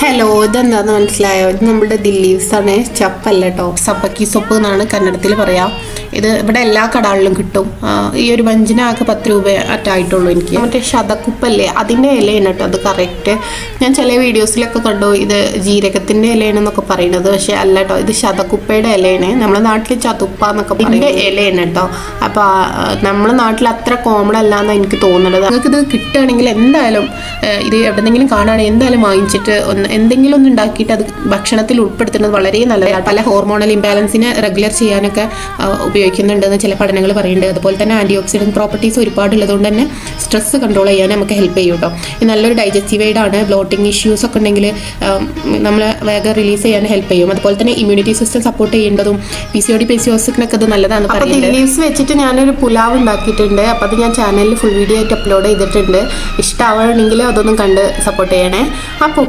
Hello ഇതെന്താന്ന് മനസ്സിലായോ? ഇത് നമ്മുടെ ദില്ലീവ്സ് ആണ് ചപ്പല്ല കേട്ടോ സപ്പക്കി സൊപ്പ് എന്നാണ് കന്നഡത്തിൽ പറയാം. ഇത് ഇവിടെ എല്ലാ കടകളിലും കിട്ടും. ഈ ഒരു ബഞ്ചിനാകെ പത്ത് രൂപ അറ്റായിട്ടുള്ളൂ എനിക്ക്. മറ്റേ ശതക്കുപ്പല്ലേ? അതിന്റെ ഇലയാണ് കേട്ടോ അത് കറക്റ്റ് ഞാൻ ചില വീഡിയോസിലൊക്കെ കണ്ടു ഇത് ജീരകത്തിന്റെ ഇലയാണെന്നൊക്കെ പറയുന്നത്. പക്ഷേ അല്ല കേട്ടോ ഇത് ശതക്കുപ്പയുടെ ഇലയാണ്. നമ്മുടെ നാട്ടിൽ ചതുപ്പ എന്നൊക്കെ ഇതിന്റെ ഇലയാണ് കേട്ടോ. അപ്പോൾ നമ്മുടെ നാട്ടിൽ അത്ര കോമൺ അല്ല എന്നാണ് എനിക്ക് തോന്നുന്നത്. നിങ്ങൾക്ക് ഇത് കിട്ടുകയാണെങ്കിൽ എന്തായാലും ഇത് എവിടെന്നെങ്കിലും കാണുകയാണെങ്കിൽ എന്തായാലും വാങ്ങിച്ചിട്ട് ഒന്ന് എന്തെങ്കിലും ഒന്ന് ഉണ്ടാക്കിയിട്ട് അത് ഭക്ഷണത്തിൽ ഉൾപ്പെടുത്തുന്നത് വളരെ നല്ലതാണ് പല ഹോർമോണൽ ഇംബാലൻസിനെ റെഗുലർ ചെയ്യാനൊക്കെ ആ, ഉപയോഗിക്കുന്നുണ്ടെന്ന് ചില പഠനങ്ങൾ പറയുന്നുണ്ട്. അതുപോലെ തന്നെ ആന്റി ഓക്സിഡന്റ് പ്രോപ്പർട്ടീസ് ഒരുപാട് ഉള്ളതുകൊണ്ട് തന്നെ സ്ട്രെസ് കൺട്രോൾ ചെയ്യാൻ നമുക്ക് ഹെൽപ്പ് ചെയ്യും കേട്ടോ നല്ലൊരു ഡൈജസ്റ്റീവ് എയ്ഡാണ് ബ്ലോട്ടിങ് ഇഷ്യൂസ് ഒക്കെ ഉണ്ടെങ്കിൽ നമ്മൾ വേഗം റിലീസ് ചെയ്യാൻ ഹെൽപ്പ് ചെയ്യും. അതുപോലെ തന്നെ ഇമ്മ്യൂണിറ്റി സിസ്റ്റം സപ്പോർട്ട് ചെയ്യേണ്ടതും P C O D P C ഓസിനൊക്കെ ഇത് നല്ലതാണ് പറയുന്നത് ലീവ്സ് വെച്ചിട്ട് ഞാനൊരു പുലാവ് ഉണ്ടാക്കിയിട്ടുണ്ട്. അപ്പോൾ അത് ഞാൻ ചാനലിൽ ഫുൾ വീഡിയോ ആയിട്ട് അപ്ലോഡ് ചെയ്തിട്ടുണ്ട്. ഇഷ്ടമാവണമെങ്കിൽ അതൊന്നും കണ്ട് സപ്പോർട്ട് ചെയ്യണേ. അപ്പോൾ